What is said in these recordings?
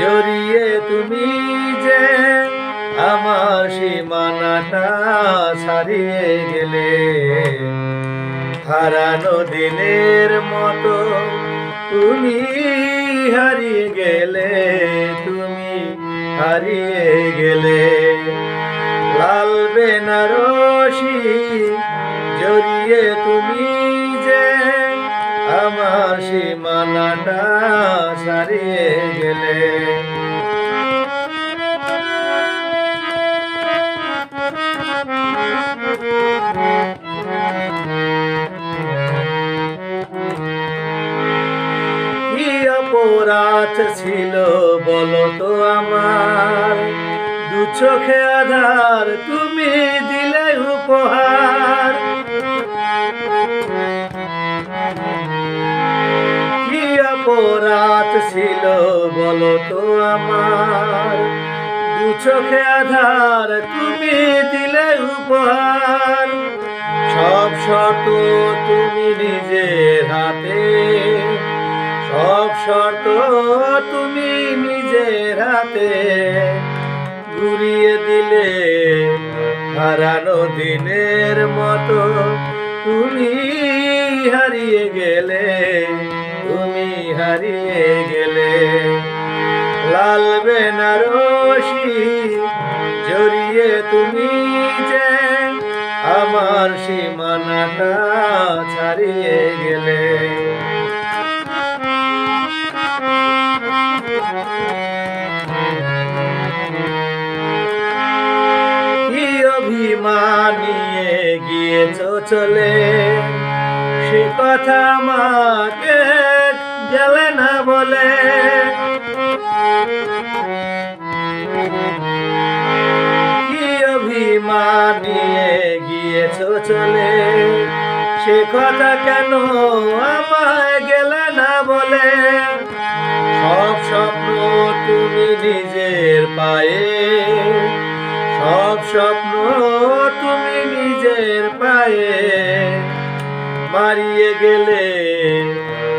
জড়িয়ে তুমি যে আমার সীমানাটা ছাড়িয়ে গেলে। হারানো দিনের মতো তুমি হারিয়ে গেলে, তুমি হারিয়ে গেলে। লাল বেনারসি জড়িয়ে তুমি আমার সীমানাটা ছাড়িয়ে গেলে। অপরাধ ছিল বলো তো আমার? দু চোখে আধার তুমি দিলে উপহার। অপরাধ ছিল বলো তো আমার। দু চোখে আধার তুমি দিলে উপহার। সব শর্ত তুমি নিজের হাতে। সব শর্ত তুমি নিজের হাতে। ঘুরিয়ে দিলে হারানো দিনের মতো। তুমি হারিয়ে গেলে হারিয়ে গেলে। লাল বেনারসি জড়িয়ে তুমি যে আমার সীমানাটা ছাড়িয়ে গেলে। কি অভিমান নিয়ে গিয়েছ চলে, সে কথা আমাকে গেলে না বলে। কি অভিমান নিয়ে গিয়েছ চলে? সে কথা কেন আমায় গেলে না বলে? সব স্বপ্ন তুমি নিজের পায়ে। সব স্বপ্ন তুমি নিজের পায়ে। মারিয়ে গেলে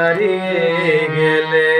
হারিয়ে গেলে